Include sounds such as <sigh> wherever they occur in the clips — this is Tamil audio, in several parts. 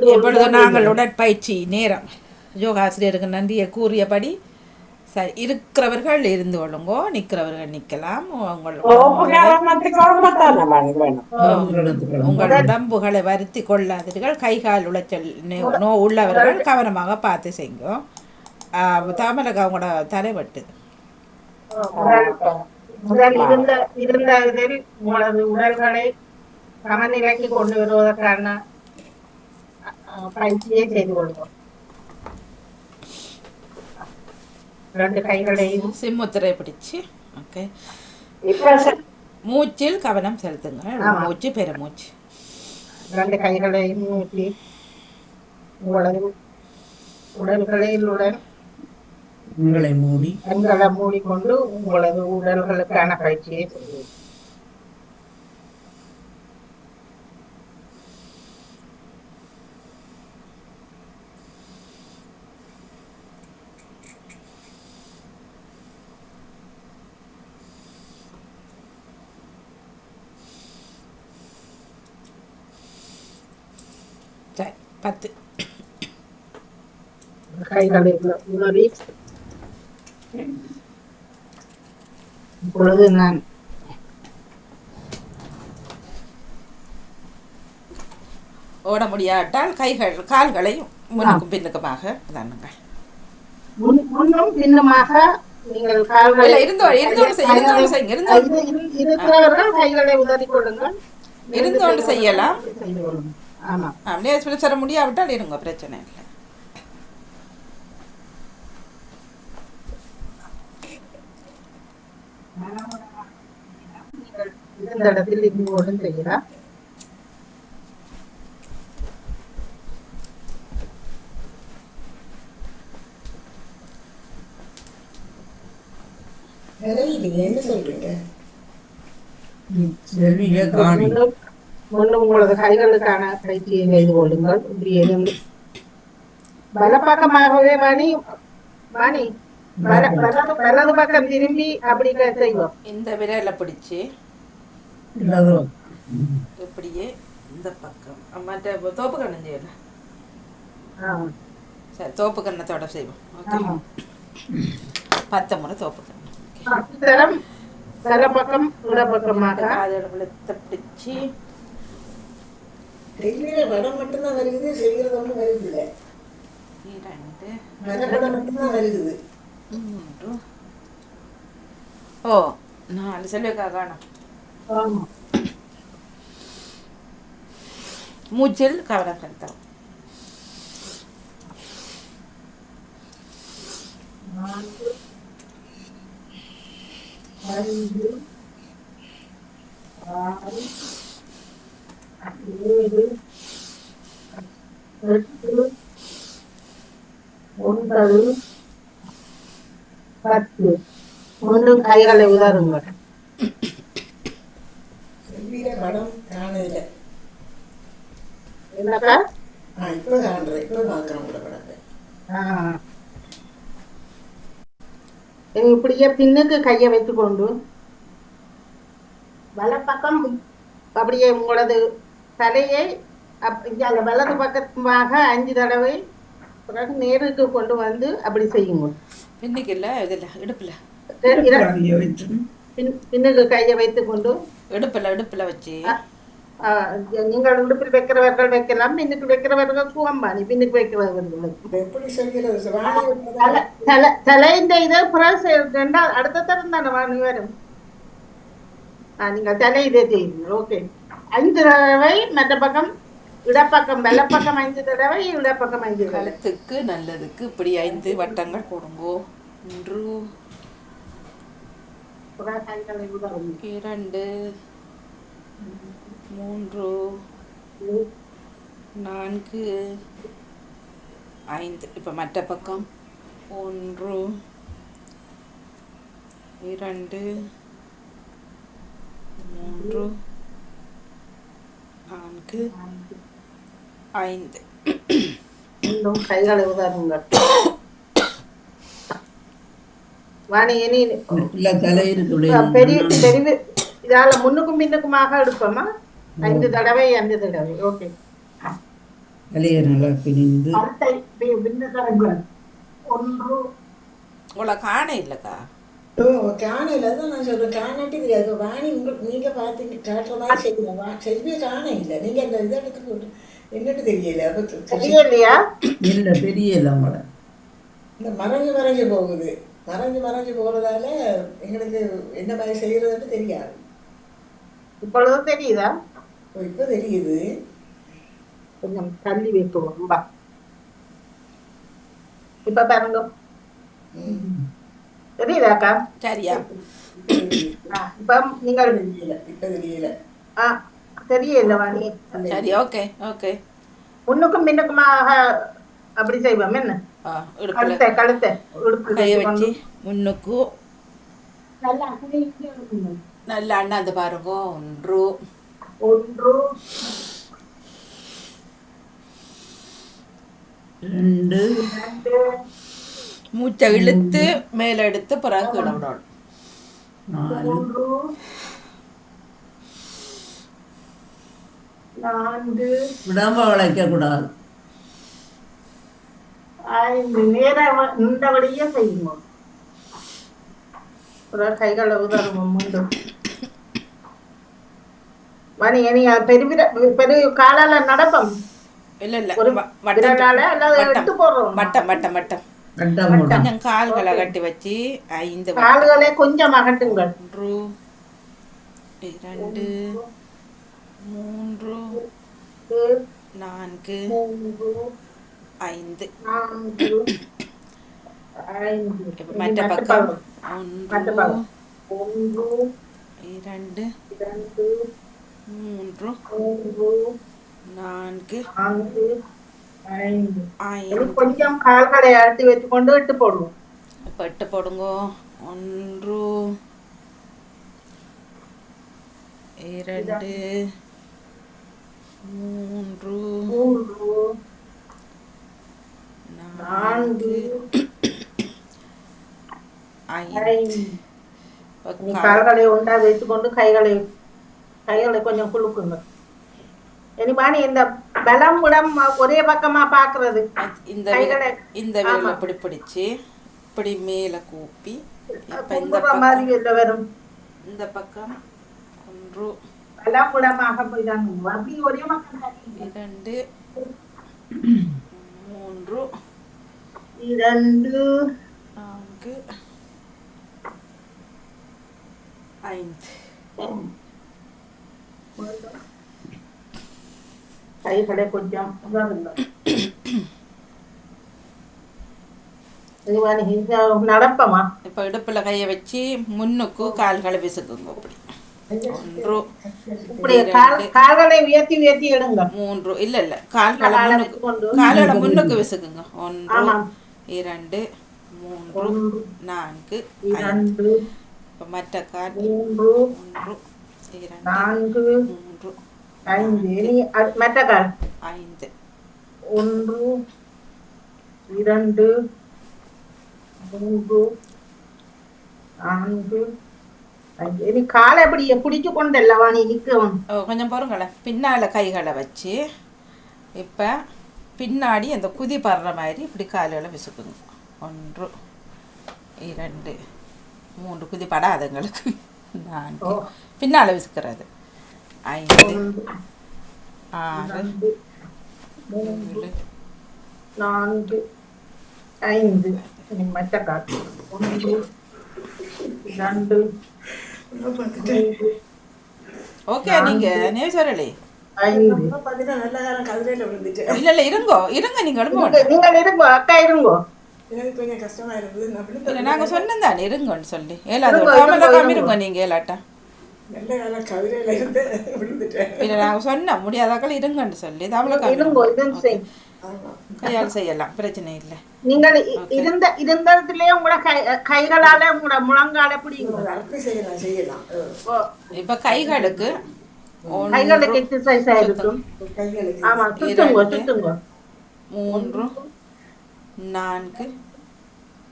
இப்பொழுது நாங்கள் உடற்பயிற்சி நேரம். யோகாசிரியருக்கு நன்றியை கூறியபடி சரி இருக்கிறவர்கள் இருந்து கொள்ளுங்கோ நிற்கிறவர்கள் நிற்கலாம். உங்கள் உடம்புகளை வருத்தி கொள்ளாதீர்கள். கை கால் உளைச்சல் நோ- உள்ளவர்கள் கவனமாக பார்த்து செய்யுங்க. ஆ, தாமரக்கா உங்களோட தலைவட்டு. இருந்த இருந்த இதில் உங்களது உடல்களை சமநிலைக்கு கொண்டு வருவதற்கான செய்து கொள்வோம் ரெண்டு கைகளையும் சிம்முத்திரை பிடிச்சு ஓகே இப்ப ச- மூச்சில் கவனம் செலுத்துங்கள் மூச்சு பெருமூச்சு ரெண்டு கைகளையும் ஊற்றி உங்களது உடல்களிலுடன் உங்களை மூடி கண்களை மூடிக்கொண்டு உங்களது உடல்களுக்கான பயிற்சியை செய்வோம் சரி பத்து இப்பொழுது நான் ஓட முடியாட்டால் கைகள் கால்களை முன்னுக்கும் பின்னுக்குமாக தானுங்கள் முன் முன்னும் பின்னுமாக நீங்கள் கால்களை இல்ல, இருந்தோ- இருந்தோண்டு செய்- இருந்தோண்டு செய்யுங்க, இருந்தோண்டு. இது- இரு- இருக்கிறவர்கள் கைகளை உதறி கொள்ளுங்கள். இருந்து கொண்டு செய்யலாம். செய்து கொள்ளுங்கள். ஆமா. அப்படியே சொல்லி தர முடியாவிட்டால் இருங்க பிரச்சனை இல்லை. இருந்த இடத்தில் இருந்து கொண்டும் செய்யலாம் என்ன சொல்றீங்க? முன்னும் உங்களது கைகளுக்கான பயிற்சியை செய்து கொள்ளுங்கள் இப்படி இருந்து வலப்பக்கமாகவே வாணி வல- வலது பக்கம் திரும்பி அப்படி செய்வோம். இந்த விரலை பிடிச்சு? இல்லாதோ இப்படியே இந்த பக்கம். மற்ற தோப்பு கண்ணம் செய்யல? ஆமா. சரி தோப்பு கண்ணத்தோட செய்வோம். ஓகே. ஆமா. பத்து முறை தோப்பு கண்ணம் ஓகே தரம் வலப்பக்கம் இடப்பக்கமாக அதோட விழுத்த பிடிச்சி. செய்கிற படம் மட்டும்தான் வருகுது செய்கிறது ஒன்றும் வருது இல்லை இரண்டு படம் மட்டும்தான் வருகுது மூன்று. ஓ நாலு. செல்விக்கா காணும். மூச்சில் கவனம் செலுத்தவும் ஒன்பது பத்து. ஒன்றும் கைகளை உதாருங்கள் செல்வியில படம் இப்போ இப்போ படத்தை. இனி இப்படியே பின்னுக்கு கையை வைத்துக்கொண்டு வலப்பக்கம் அப்படியே உங்களது தலையை அந்த வலது பக்கமாக அஞ்சு தடவை பிறகு நேருக்கு கொண்டு வந்து அப்படி செய்யுங்க பின்னுக்கு இல்லை இதில் இடுப்பில். பின்னுக்கு கையை வைத்துக்கொண்டு இடுப்பில் இடுப்பில் வச்சு. நீங்கள் இடுப்பில் வைக்கிறவர்கள் வைக்கலாம் பின்னுக்கு வைக்கிறவர்கள் சுகம்பாணி பின்னுக்கு வைக்கிறவர்கள் தலை தலை தலைஇந்த இதை புறஸ் ரெண்டாவது அடுத்த தரம் தானே வாணி வரும்? நீங்கள் தலை இதே செய்யுங்க ஓகே. அஞ்சு தடவை மற்ற பக்கம் இடப்பக்கம் வெள்ளப்பக்கம் அஞ்சு தடவை இடப்பக்கம் அஞ்சு தடவை. கழுத்துக்கு நல்லதுக்கு இப்படி ஐந்து வட்டங்கள் போடுங்கோ. ஒன்று. இரண்டு மூன்று நான்கு ஐந்து. இப்போ மற்ற பக்கம். ஒன்று இரண்டு மூன்று நான்கு ஐந்து. கைகளை உதவுங்கள் வாணி இனி இல்ல தலை இருக்கு பெரிய பெரிய இதால முன்னுக்கும் பின்னுக்குமாக எடுப்போமா? அஞ்சு தடவை அஞ்சு தடவை ஓகே. தலையை நல்லா பிணிந்து. ஒன்று. உங்களை காண இல்லைக்கா. ஓ காணையில் தான் நான் சொல்கிறேன் காணாட்டி தெரியாது. வாணி உங்களுக்கு நீங்கள் பார்த்தீங்க காட்டுற மாதிரி செய்யலாம் வா செல்வியை காண இல்லை. நீங்கள் அந்த இதை எடுத்து போட்டு என்னட்டு தெரியல. அப்போ தெரியலையா? இல்லை தெரியல நம்மளை இந்த மறைஞ்சு மறைஞ்சு போகுது. மறைஞ்சு மறைஞ்சு போகிறதால எங்களுக்கு என்ன மாதிரி செய்கிறதுன்னு தெரியாது. இப்பொழுது தெரியுதா? இப்போ தெரியுது. கொஞ்சம் தள்ளி வைப்போம். ரொம்ப இப்ப பாருங்க. தெரியுதாக்கா சரியா ஆ, இப்ப நீங்கள் தெரியல. இப்போ தெரியல. ஆ தெரியல வாணி சரி ஓகே ஓகே. முன்னுக்கும் பின்னுக்குமாக அப்படி செய்வோம். என்ன? கழுத்தை கழுத்தை. கையை. வச்சு முன்னுக்கு. நல்லா. நல்லா அண்ணாந்து பாருங்க. ஒன்று. ஒன்று. ரெண்டு. மூச்சை இழுத்து மேலே எடுத்து பிறகு கீழே விடணும். நாலு. மூன்று நான்கு. ஐந்து நேர நின்றபடியே ஒரு கைகளை உதறணும் மீண்டும் மணி இனி பெருவிர பெரிய காலால நடப்பம். இல்லை இல்லை. ஒரு விரலால அல்லது எடுத்து போடுறோம். கொஞ்சம் கால்களை கட்டி வச்சு ஐந்து. கால்களை கொஞ்சம் அகட்டுங்கள் ஒன்று இரண்டு மூன்று நான்கு மூன்று ஐந்து நான்கு ஐந்து இப்ப இனி மற்ற மற்ற பக்கம் பக்கம். மற்ற ஒன்று பக்கம். ஒன்று இரண்டு இரண்டு மூன்று மூன்று நான்கு நான்கு ஐந்து ஐந்து இனி கொஞ்சம் கால்களை அழுத்தி வச்சுக்கொண்டு இட்டு போடுவோம் பட்டு போடுங்க ஒன்று இரண்டு மூன்று மூன்று நான்கு கால்களை உண்டா வைத்துக்கொண்டு கைகளை கைகளை கொஞ்சம் குலுக்குங்க இனிமானி இந்த பலம் உடம் ஒரே பக்கமா பாக்குறது இந்த இந்த விரல் ஆமா. இப்படி பிடிச்சு இப்படி மேலே கூப்பி இப்ப இந்த மாதிரி வரும். இந்த பக்கம். ஒன்று. பலம் உடமாக போய்தான். அப்படி ஒரே பக்கம். இரண்டு. மூன்று. இரண்டு. நான்கு. ஐந்து. கைகளை கொஞ்சம் நடப்பமா இப்போ இடுப்புல கையை வச்சு முன்னுக்கு கால்களை விசுக்குங்க அப்படி. கால்களை உயர்த்தி உயர்த்தி எடுங்க. மூன்று இல்ல இல்ல. கால்களை காலை முன்னுக்கு. கால்களை முன்னுக்கு விசுக்குங்க ஒன்று. இரண்டு மூன்று நான்கு இரண்டு மற்ற கால் மூன்று இரண்டு நான்கு மூன்று ஐந்து. மற்ற கால் ஐந்து. ஒன்று இரண்டு மூன்று நான்கு இனி காலை எப்படி பிடிச்சு கொண்டல்லவா நீ நிற்கவும் கொஞ்சம் பாருங்களேன் பின்னால கைகளை வச்சு இப்போ பின்னாடி அந்த குதி படுற மாதிரி இப்படி கால்களை விசுக்குங்க ஒன்று இரண்டு மூன்று குதி படாதுங்களுக்கு. நான்கு. பின்னால் விசுக்கிறது. ஐந்து ஆறு ஏழு. நான்கு. ஐந்து. மற்ற கால் ஒன்று ஓகே நீங்க நேசரலி ஐந்து பார்த்தீங்கன்னா நல்ல காலம் கதிரையில் விழுந்துட்டு இல்ல இல்ல இருங்கோ இருங்க நீங்க இருங்கோ அக்கா இருங்கோ. சொன்னோம் தானே இருங்கன்னு சொல்லி. ஏழாவது இருங்கோ, நீங்க இல்ல சொன்னோம் முடியாதாக்கள் இருங்கன்னு சொல்லி ஆமாம் கையால் செய்யலாம் பிரச்சனை இல்லை. நீங்கள் இருந்த இருந்த இடத்துலயே உங்களோட கை கைகளால உங்களோட முழங்கால பிடிங்க இப்ப கைகளுக்கு கைகளுக்கு எக்ஸசைஸ் ஆயிருக்கும். ஆமா சுத்துங்க. சுத்துங்க. மூன்று நான்கு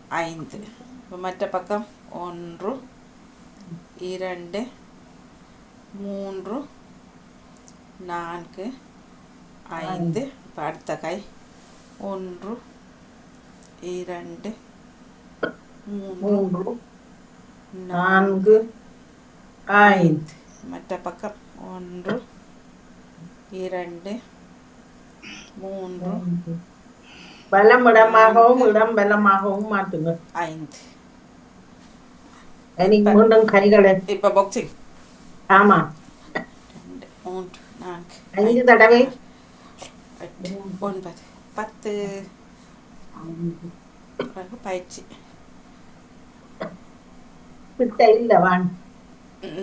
ஐந்து. இப்போ மற்ற பக்கம் ஒன்று இரண்டு மூன்று நான்கு ஐந்து. இப்போ அடுத்த கை. ஒன்று இரண்டு மூன்று நான்கு ஐந்து. மற்ற பக்கம். ஒன்று இரண்டு மூன்று பலம் இடமாகவும் இடம் பலமாகவும் மாற்றுங்க. ஐந்து. எனக்கு மீண்டும் கைகளை. இப்போ பாக்ஸிங் ஆமா. ரெண்டு மூன்று நான்கு ஐந்து தடவை. எட்டு ஒன்பது பத்து. பயிற்சி. கிட்ட இல்ல வான்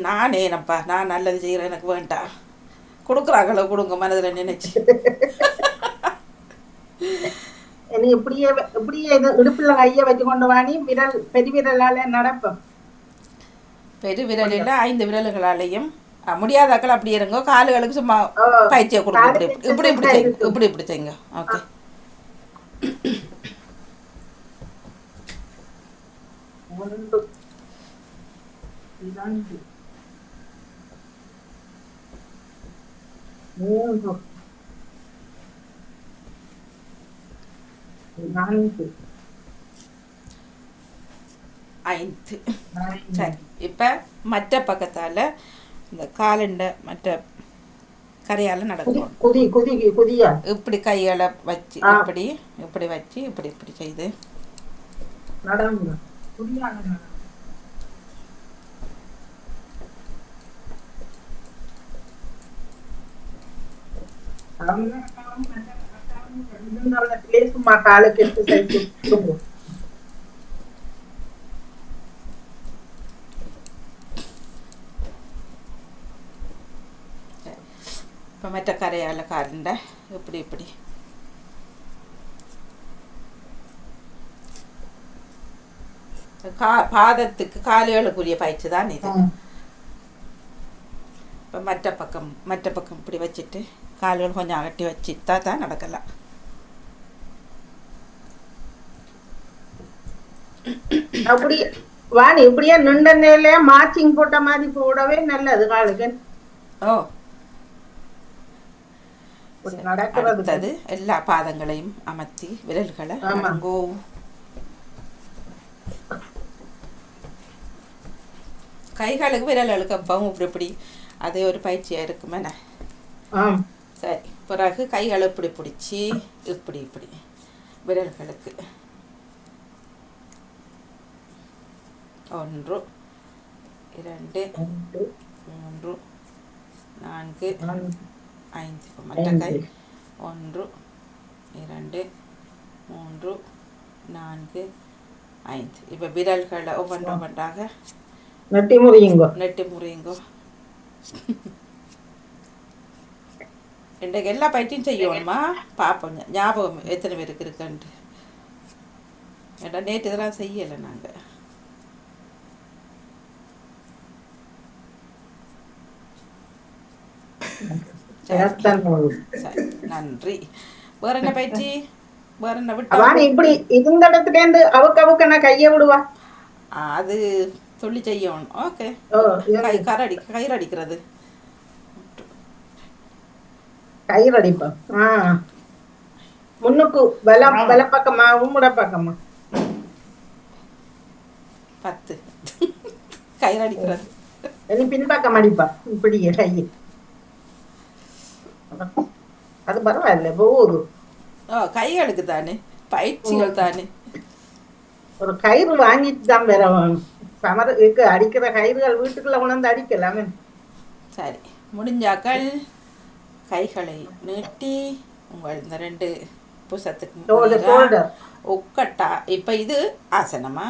நானே என்னப்பா நான் நல்லது செய்கிறேன் எனக்கு வேண்டாம் கொடுக்குறாங்களோ கொடுங்க மனதில் நினைச்சு. இப்படியே இப்படியே இது இடுப்புல கைய வச்சு கொண்டு வாணி விரல் பெரிய விரலால நடப்போம். பெரு விரலில் ஐந்து விரல்களாலையும் முடியாதாக்கள் அப்படி இருங்க காலுகளுக்கு சும்மா பயிற்சியை கொடுங்க இப்படி இப்படி செய்யுங்க. இப்படி இப்படி செய்யுங்க. ஓகே. <coughs> இரண்டு. மூன்று நான்கு ஐந்து. சரி இப்போ மற்ற பக்கத்தால் இந்த காலண்ட மற்ற கரையால் நடக்கும். குதி குதி குதியா? இப்படி கைகளை வச்சு. இப்படி இப்படி வச்சு இப்படி இப்படி செய்து. நடங்க நடங்க சும்மா காலுக்கு எடுத்து சேர்த்து கொடுங்க. இப்போ மற்ற கரையால் காலண்ட இப்படி இப்படி கா பாதத்துக்கு காலுகளுக்குரிய பயிற்சி தான் இது ம். இப்போ மற்ற பக்கம் மற்ற பக்கம் இப்படி வச்சுட்டு கால்கள் கொஞ்சம் அகட்டி வச்சுட்டா தான் நடக்கலாம் அப்படி வாணி இப்படியே நிலையில மாச்சிங் போட்ட மாதிரி போடவே நல்லது காலுக்கு ஓ நடக்கிறது எல்லா பாதங்களையும் அமர்த்தி விரல்களை ஆமா. அடங்கோ கைகளுக்கு விரல்களுக்கு அப்பவும் இப்படி இப்படி அதே ஒரு பயிற்சியாக இருக்குமே சரி பிறகு கைகளை இப்படி பிடிச்சி இப்படி இப்படி. விரல்களுக்கு. ஒன்று இரண்டு மூன்று நான்கு ஐந்து. மற்ற கை. ஒன்று இரண்டு மூன்று நான்கு ஐந்து. இப்போ விரல்களை ஒவ்வொன்று ஒவ்வொன்றாக நெட்டி முறியுங்க. நெட்டு முறியுங்கோ. இன்றைக்கு எல்லா பயிற்சியும் செய்யணுமா? பார்ப்போம் ஞா- ஞாபகம் எத்தனை பேருக்கு இருக்குன்ட்டு. ஏன்னா நேற்று இதெல்லாம் செய்யலை நாங்கள் நன்றி. வேற என்ன பயிற்சி வேற என்ன விட்டா? இப்படி இந்த இடத்துல இருந்து அவுக்கு அவுக்கு நான் கைய விடுவா? அது சொல்லி செய்யணும். ஓகே. ஓ கை கரடி கயிறு அடிக்கிறது. கயிறு அடிப்போம் ஆ. முன்னுக்கு வலம் வல பக்கமா உம்முட பக்கமா பத்து. கயிறு அடிக்கிறது இனி பின்பக்கம் அடிப்பா. இப்படி கை அது பரவாயில்ல போகுது ஓ கைகளுக்கு தானே. பயிற்சிகள் தானே. ஒரு கயிறு வாங்கிட்டு தான் வேற சமர இருக்கு அடிக்கிற கயிறுகள் வீட்டுக்குள்ள கொண்டாந்து அடிக்கலாமே. சரி முடிஞ்சாக்கள். கைகளை நீட்டி உங்கள் இந்த ரெண்டு புசத்துக்கு. உக்கட்டா. இப்போ இது ஆசனமா?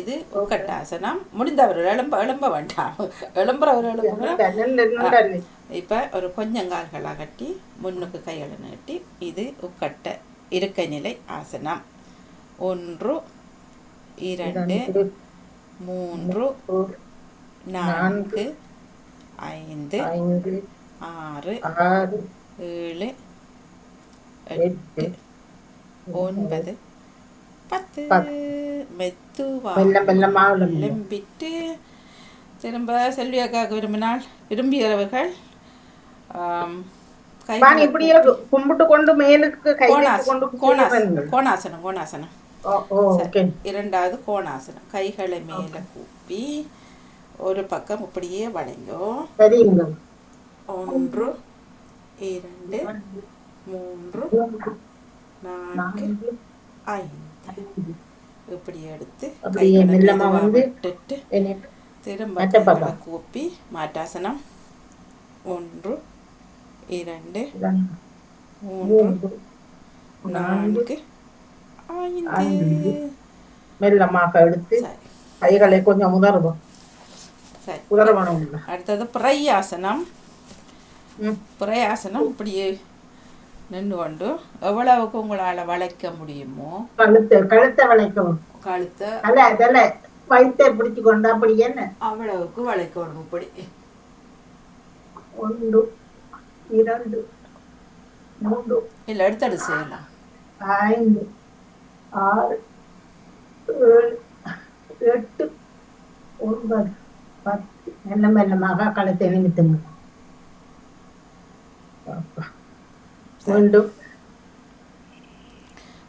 இது உக்கட்ட ஆசனம். முடிந்தவர் எழும்ப எழும்ப வேண்டாம். எழும்புறவர் எழும்புற இப்போ ஒரு கொஞ்சம் கால்களாக கட்டி முன்னுக்கு கைகளை நீட்டி இது உக்கட்ட இருக்கை நிலை ஆசனம். ஒன்று இரண்டு மூன்று நான்கு ஐந்து ஆறு ஆறு ஏழு எட்டு ஒன்பது பத்து. விளம்பிட்டு திரும்ப செல்வி அக்காவுக்கு விரும்பினால் விரும்பியவர்கள் கும்பிட்டு கொண்டு மேலுக்கு கோணாசனம் கோணாசனம் கோணாசனம் இரண்டாவது கோணாசனம் கைகளை மேலே கூப்பி ஒரு பக்கம் இப்படியே வளைங்கோ ஒன்று இரண்டு மூன்று நான்கு ஐந்து. இப்படி எடுத்து விட்டுட்டு திரும்ப. கூப்பி மாட்டாசனம் ஒன்று இரண்டு ரெண்டு, மூன்று நான்கு ஐந்து. மெல்லமாக எடுத்து கைகளை கொஞ்சம் உதறவும் சரி. உதறவணும் அடுத்தது பிரையாசனம் பிரையாசனம் இப்படியே நின்று கொண்டு எவ்வளவுக்கு உங்களால் வளைக்க முடியுமோ? கழுத்தை கழுத்தை வளைக்கவும் கழுத்தை. அல்ல அதல்ல வயிற்றை பிடிச்சு கொண்டு அப்படி என்ன? அவ்வளவுக்கு வளைக்கணும் இப்படி. ஒன்று இரண்டு மூன்று இல்லை எடுத்தெடுத்து செய்யலாம் ஐந்து ஆறு ஏழு எட்டு ஒன்பது பத்து. மெல்ல மெல்லமாக கழுத்தை நிமித்துங்க. மீண்டும்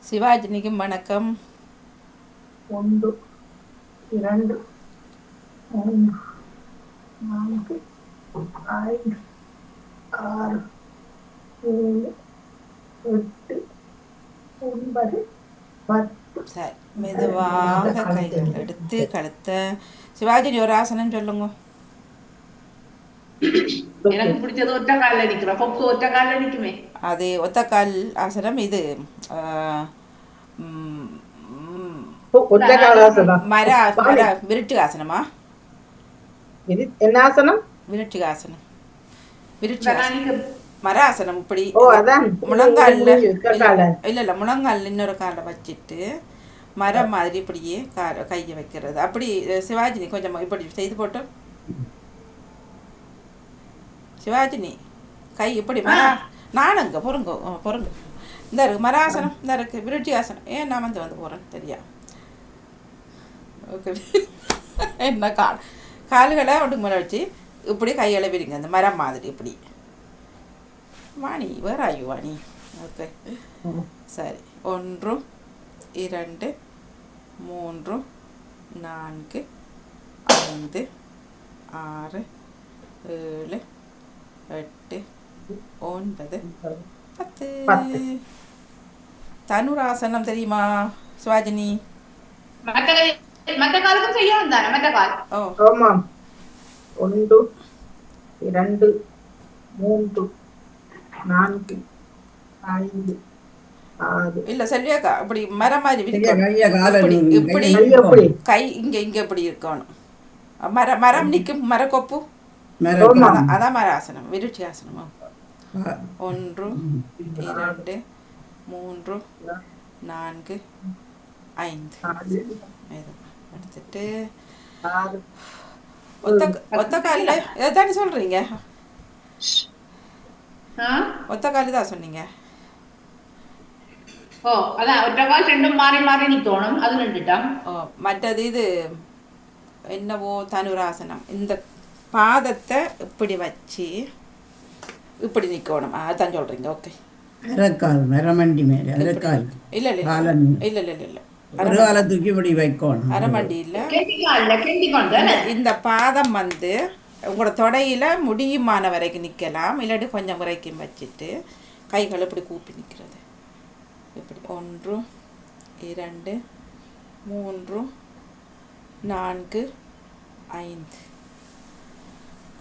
சிவாஜினிக்கும் வணக்கம். ஒன்று இரண்டு மூன்று நான்கு ஐந்து ஆறு ஏழு எட்டு ஒன்பது பத்து. சரி மெதுவாக கைகள் எடுத்து கழுத்தை சிவாஜினி ஒரு ஆசனம் சொல்லுங்க. எனக்கு பிடிச்சது ஒற்றை காலில் நிக்கிறோம் கொக்கு ஒற்றை காலில் நிக்குமே அது ஒத்தக்கால் ஆசனம் இது மர ஆசனமா? என்ன மராசனம் இப்படி. ஓ அதான். முழங்கால்ல. இல்ல இல்ல முழங்கால் இன்னொரு காலை வச்சுட்டு மரம் மாதிரி இப்படியே கா- கையை வைக்கிறது. அப்படி சிவாஜினி கொஞ்சம் இப்படி செய்து போட்டு. சிவாஜினி. கை இப்படி மரா நானுங்க பொறுங்க பொறுங்க. இந்த இருக்கு மராசனம் இந்த இருக்கு விருட்டி ஆசனம் ஏன் நான் வந்து வந்து போறேன் தெரியா? ஓகே. என்ன கால் கால்களை ஒட்டுக்கு மேலே வச்சு இப்படி கையில் விரிங்க அந்த மரம் மாதிரி இப்படி. வாணி வேற ஆயு வாணி? ஓகே. சரி. ஒன்று இரண்டு மூன்று நான்கு ஐந்து ஆறு ஏழு எட்டு. ஒன்பது. பத்து. தனுராசனம் தெரியுமா சிவாஜினி? மற்ற கை- மற்ற காலுக்கும் செய்யணும் தானே மற்ற கால். ஓ. ஆமாம். ஒன்று இரண்டு மூன்று நான்கு ஐந்து இல்ல செல்வியாக்கா இப்படி மரம் மாதிரி இப்படி கை இங்க இங்க இப்படி இருக்கணும். மர மரம் நிற்கும் மரக்கொப்பு? மேல ஆமா. அதான் அதான் மராசனம் விருட்சி ஆசனமா. கா- ஒன்று இரண்டு மூன்று நான்கு ஐந்து. எடுத்துட்டு ஒத்த ஒத்த காலில் எதானே சொல்றீங்க? ஒத்த காலு தான் சொன்னீங்க. ஓ அதான் ஒற்றை கால் ரெண்டும் மாறி மாறி நிக்கணும் அது ஓ மற்றது இது என்னவோ தனுராசனம். இந்த பாதத்தை இப்படி வச்சு இப்படி நிற்கணும் அதான் சொல்றீங்க. ஓகே அரைக்கால் மரமண்டி மேலே அரைக்கால். இல்லை இல்லை இல்லை. இல்லை இல்லை இல்லை ஒரு காலை தூக்கி இப்படி வைக்கணும். அரைமண்டி இல்லை. கெண்டி காலில் கெண்டி கொண்டு இந்த பாதம் வந்து உங்களோட தொடையில முடியுமான வரைக்கும் நிற்கலாம் இல்லாட்டி கொஞ்சம் வரைக்கும் வச்சுட்டு கைகள் இப்படி கூப்பி நிற்கிறது இப்படி ஒன்று இரண்டு மூன்று நான்கு ஐந்து.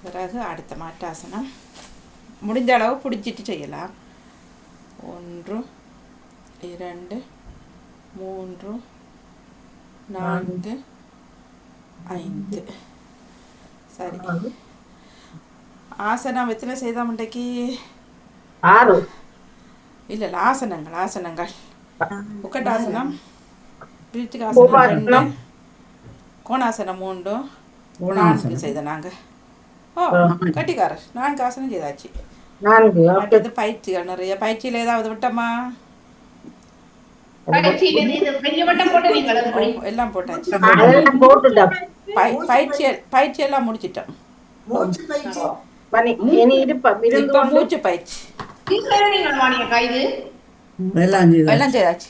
பிறகு அடுத்த மாட்டாசனம் முடிஞ்ச அளவு பிடிச்சிட்டு செய்யலாம். ஒன்று இரண்டு மூன்று நான்கு ஐந்து. சரி. ஆசனம் எத்தனை செய்தோம் இன்றைக்கு? ஆறு. இல்லை இல்லை ஆசனங்கள் ஆசனங்கள். உக்கட்டாசனம் வீட்டுக்காசனம் ரெண்டு கோபாசனம். கோணாசனம் கோணாசனம். நான்கு செய்த நாங்கள் ஓ கட்டிக்காரர் நான்கு ஆசனம் செய்தாச்சு நான்கு மற்றது பயிற்சிகள் நிறைய பயிற்சியில் ஏதாவது விட்டோமா. எல்லாம் போட்டாச்சு பயிற்சி பயிற்சி எல்லாம் முடிச்சிட்டோம் மூச்சு பயிற்சி எல்லாம் செய்தாச்சு.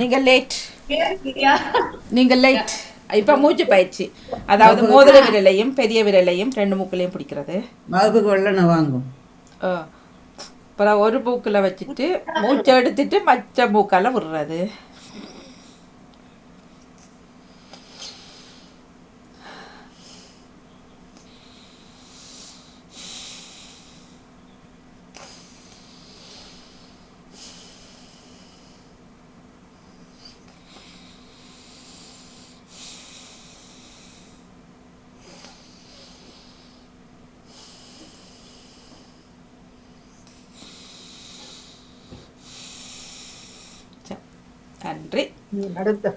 நீங்கள் லேட் நீங்கள் லைட் இப்போ மூச்சு பயிற்சி. அதாவது மோதிர விரலையும் பெரிய விரலையும் ரெண்டு மூக்கிலையும் பிடிக்கிறது. வகுப்புக்கு வெள்ளனை வாங்கும். அப்புறம் ஒரு மூக்கில் வச்சுட்டு மூச்சை எடுத்துட்டு மற்ற மூக்கால விடுறது சரி. நன்றி அடுத்து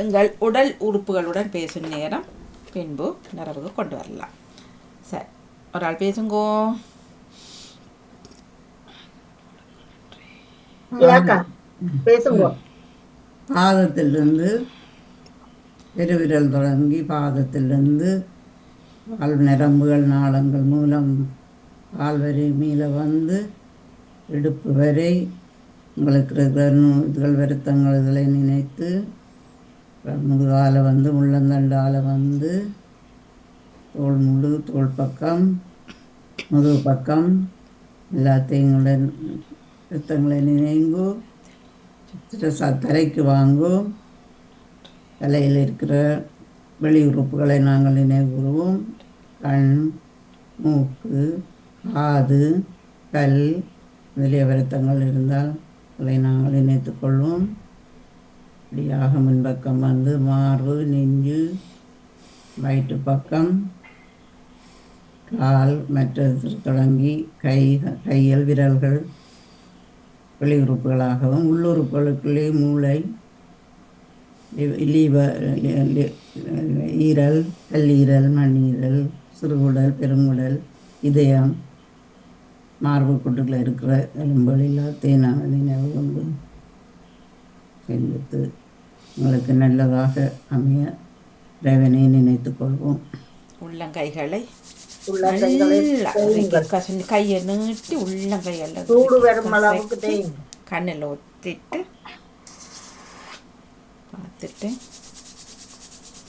எங்கள் உடல் உறுப்புகளுடன் பேசும் நேரம் பின்பு நிறைவுக்கு கொண்டு வரலாம். சரி ஒரு ஆள் பேசுங்கோ. பாதத்திலிருந்து பெருவிரல் தொடங்கி பாதத்திலிருந்து பால் நரம்புகள் நாளங்கள் மூலம் வரை மீள வந்து இடுப்பு வரை உங்களுக்கு இதுகள் வருத்தங்கள் இதில் நினைத்து முதுகால வந்து முள்ளந்தண்டால வந்து தோல் முழு தோல் பக்கம் முதுகு பக்கம் எல்லாத்தையும் உள்ள நினைங்கோ சித்திர தரைக்கு தலையில் இருக்கிற வெளி உறுப்புகளை நாங்கள் நினைவுறுவோம் கண் மூக்கு காது கல் முதலிய வருத்தங்கள் இருந்தால் அதை நாங்கள் நினைத்துக் கொள்வோம். இப்படியாக முன்பக்கம் வந்து மார்பு நெஞ்சு வயிற்று பக்கம் கால் மற்றது தொடங்கி கை கைகள் விரல்கள் வெளி உறுப்புகளாகவும் உள்ளுறுப்புகளுக்குள்ளே மூளை லீவர் ஈரல் கல்லீரல் மண்ணீரல் சிறுகுடல் பெருங்குடல் இதயம் மார்பு கூட்டுக்குள்ள இருக்கிற எலும்புகள் எல்லாத்தையும் நாங்கள் நினைவு கொண்டு சிந்தித்து உங்களுக்கு நல்லதாக அமைய இறைவனை நினைத்துக் கொள்வோம். உள்ளங்கைகளை கையை நீட்டி உள்ளங்கையெல்லாம் சூடு வரும் அளவுக்கு. கண்ணில் ஒத்திட்டு பார்த்துட்டு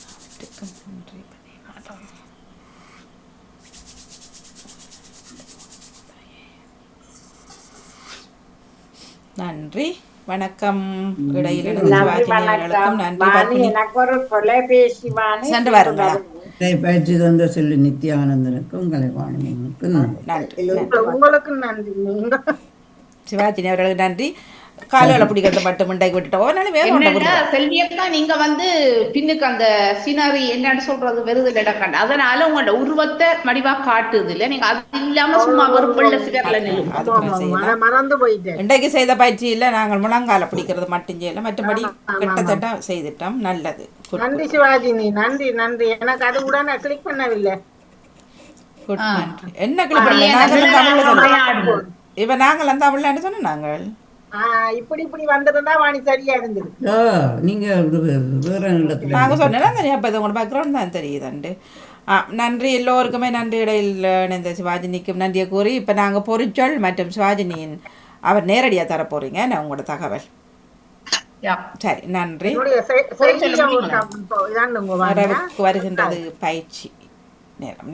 அவற்றுக்கு நன்றி பண்ணி மாட்டோம். நன்றி. வணக்கம். இடையில் நன்றி வணக்கம். எனக்கு ஒரு தொலைபேசி சென்று வாருங்களா இதை பயிற்சி தந்த செல்வி நித்யானந்தனுக்கும் கலைவாணியனுக்கும் நன்றி. நன்றி. உங்க- உங்களுக்கு நன்றி. சிவாஜி அவர்களுக்கு நன்றி. கால்களை பிடிக்கிறது மட்டும் முண்டாக்கி விட்டுட்டோம். ஒரு நாள் வேக என்னன்னா விடுவோம் செல்வியக்கா நீங்க வந்து பின்னுக்கு அந்த சீனரி என்னன்னு சொல்றது வெறுது இடக்கண்ட அதனால உங்களோட உருவத்தை மடிவா காட்டுது இல்ல. நீங்க அது இல்லாம சும்மா வெறும் வெள்ள சிகர்ல மறந்து போயிட்டேன். இன்றைக்கு செய்த பயிற்சியில் நாங்கள் முழங்கால பிடிக்கிறது மட்டும் செய்யல. மற்றபடி கிட்டத்தட்ட செய்துட்டோம். நல்லது. நன்றி சிவாஜினி நன்றி நன்றி. எனக்கு அது உடனே கிளிக் பண்ணவில்லை. குட் நன்றி. என்ன கிளிக் பண்ணல? நாங்களும் தமிழ்ல சொன்னோம். இப்ப நாங்களும் தமிழ்ல சொன்னோம்? நாங்கள்? இப்படி இப்படி வந்திருந்தா வாணி சரியா இருந்தது. ஓ நீங்கள் வேறு இடத்துல சொன்னேன்னா தெரியும் அப்போ உங்களோட பேக்ரவுண்ட் தான் தெரியுதுண்டு. நன்றி எல்லோருக்குமே நன்றி இடையில் இணைந்த சிவாஜினிக்கும் நன்றியை கூறி இப்போ நாங்கள் பொறிச்சொல் மற்றும் சிவாஜினியின் அவர் நேரடியாக தர போறீங்க நான் உங்களோட தகவல்? சரி நன்றி. வருகின்றது பயிற்சி நேரம்.